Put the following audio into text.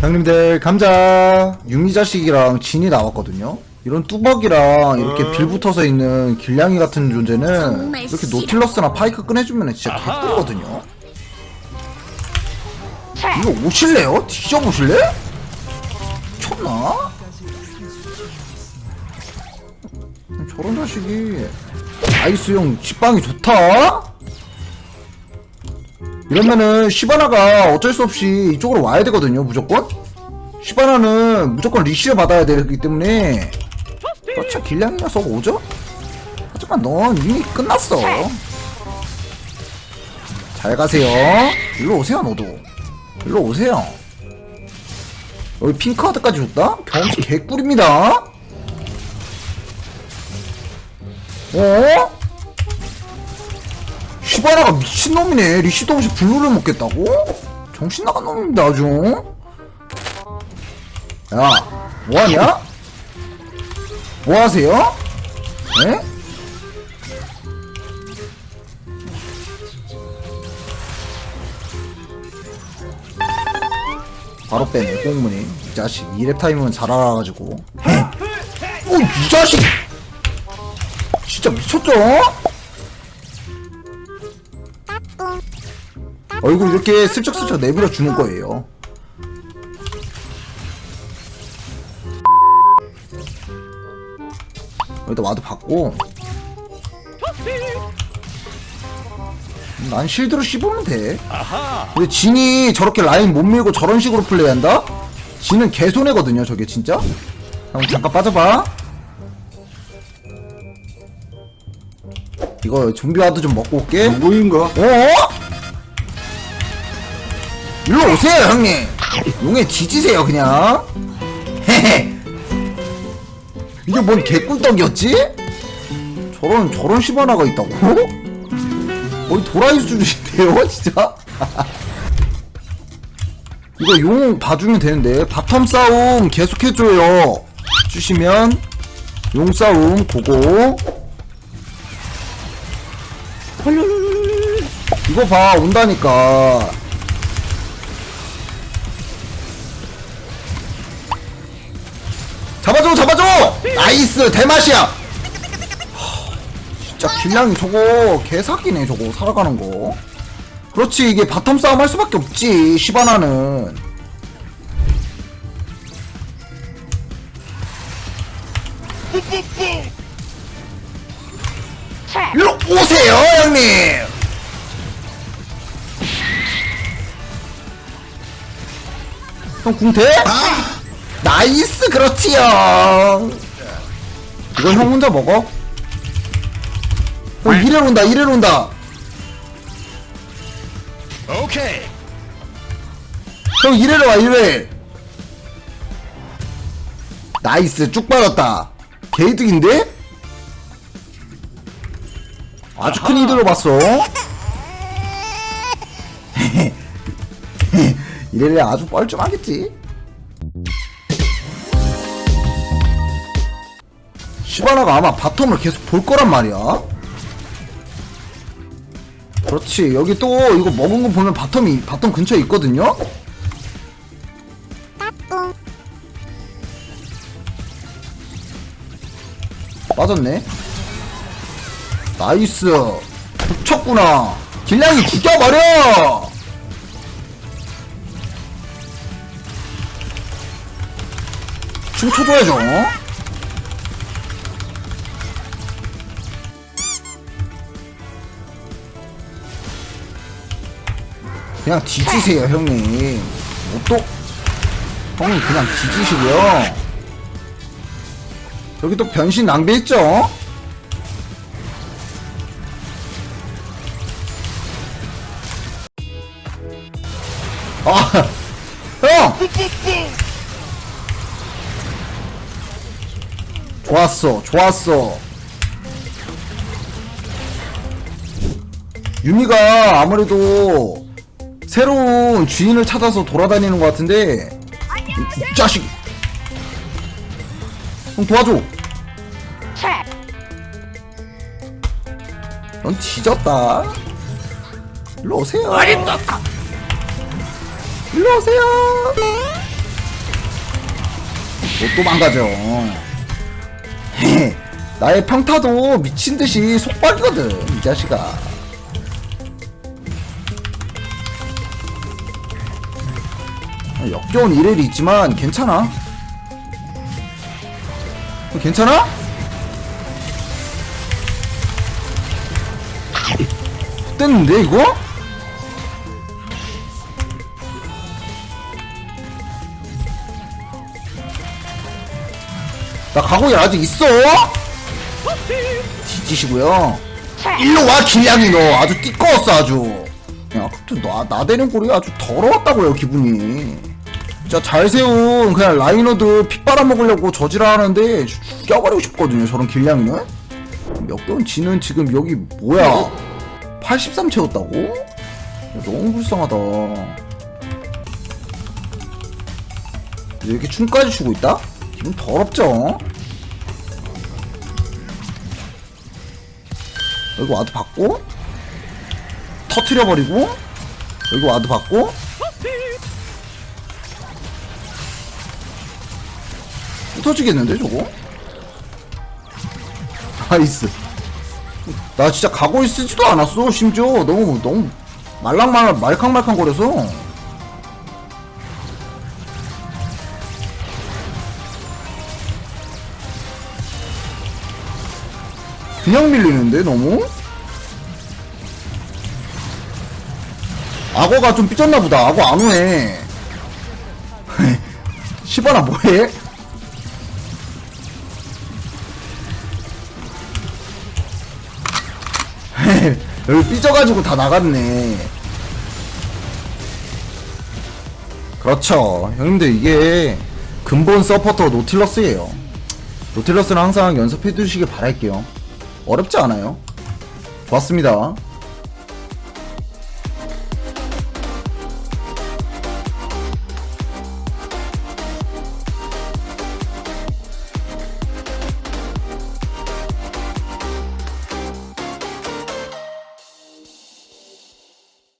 형님들 감자 유미 자식이랑 진이 나왔거든요. 이런 뚜벅이랑 이렇게 빌 붙어서 있는 길냥이 같은 존재는 이렇게 싫어. 노틸러스나 파이크 꺼내주면 진짜 개꿀거든요. 이거 오실래요? 뒤져보실래? 미쳤나? 저런 자식이 아이스용 집방이 좋다? 이러면은 시바나가 어쩔 수 없이 이쪽으로 와야 되거든요 무조건? 시바나는 무조건 리시를 받아야 되기 때문에. 그렇죠 길냥이 녀석 오죠? 하지만 넌 이미 끝났어. 잘 가세요. 일로 오세요 너도. 일로 오세요. 여기 핑크하드까지 줬다? 경험치 개꿀입니다. 어? 시바나가 미친놈이네 리시도 없이 블루를 먹겠다고? 정신 나간 놈입니다 아주 야 뭐하냐? 뭐하세요? 에? 바로 빼네 꽁무니 이 자식 이 랩 타임은 잘 알아가지고 어이 자식 진짜 미쳤죠? 얼굴 이렇게 슬쩍슬쩍 내밀어 주는 거예요. 여기다 와도 받고 난 실드로 씹으면 돼. 근데 진이 저렇게 라인 못 밀고 저런 식으로 플레이한다? 진은 개손해거든요 저게 진짜. 형 잠깐 빠져봐. 이거 좀비 와드 좀 먹고 올게. 누구인가? 어? 일로 오세요 형님. 용에 뒤지세요 그냥. 헤헤. 이게 뭔 개꿀떡이었지? 저런 저런 시바나가 있다고? 거의 도라이 수준인데요 진짜? 이거 용 봐주면 되는데. 바텀 싸움 계속해줘요. 주시면 용 싸움 고고. 이거 봐 온다니까 잡아줘 잡아줘! 나이스 대맛이야! 하, 진짜 길냥이 저거 개사기네 저거 살아가는 거. 그렇지 이게 바텀 싸움 할 수밖에 없지 시바나는. 일로 오세요 형님! 형 궁대? 나이스 그렇지요 이거 형 혼자 먹어? 형 이래 온다 이래 온다 오케이. 형 이래로 와 이래 나이스 쭉 빠졌다 개이득인데? 아주 큰 이득을 봤어 이래를 아주 뻘쭘하겠지 시바나가 아마 바텀을 계속 볼 거란 말이야. 그렇지. 여기 또 이거 먹은 거 보면 바텀이 바텀 근처에 있거든요? 빠졌네. 나이스. 붙였구나. 길냥이 죽여버려! 춤춰줘야죠 그냥 뒤지세요 형님 뭐또 형님 그냥 뒤지시고요 여기 또 변신 낭비했죠? 아, 형! 좋았어, 좋았어. 유미가 아무래도 새로운 주인을 찾아서 돌아다니는 것 같은데, 이, 이 자식! 형 도와줘! 넌 뒤졌다. 일로 오세요. 일로 오세요. 또 망가져. 헤, 나의 평타도 미친듯이 속박이거든, 이 자식아. 역겨운 일일이 있지만 괜찮아. 괜찮아? 됐는데 이거? 나 가고이 아직 있어? 뒤지시고요. 일로 와 길냥이 너 아주 띠꺼웠어 아주. 야, 갑자기 나 나 대는 꼴이 아주 더러웠다고요 기분이. 진짜 잘 세운 그냥 라이너드 피 빨아먹으려고 저지랄하는데 죽여버리고 싶거든요 저런 길냥이는. 몇번 지는 지금 여기 뭐야? 83 채웠다고? 야, 너무 불쌍하다. 이렇게 춤까지 추고 있다? 기분 더럽죠? 여기 와드 받고 터트려버리고 여기 와드 받고 터지겠는데 저거? 나이스 나 진짜 가고 있지도 않았어 심지어 너무 너무 말랑말 말캉말캉 거려서 그냥 밀리는데 너무? 악어가 좀 삐졌나 보다 악어 안 오네 시바나 뭐해? 여기 삐져가지고 다 나갔네. 그렇죠. 형님들 이게 근본 서포터 노틸러스예요. 노틸러스는 항상 연습해 두시길 바랄게요. 어렵지 않아요. 좋았습니다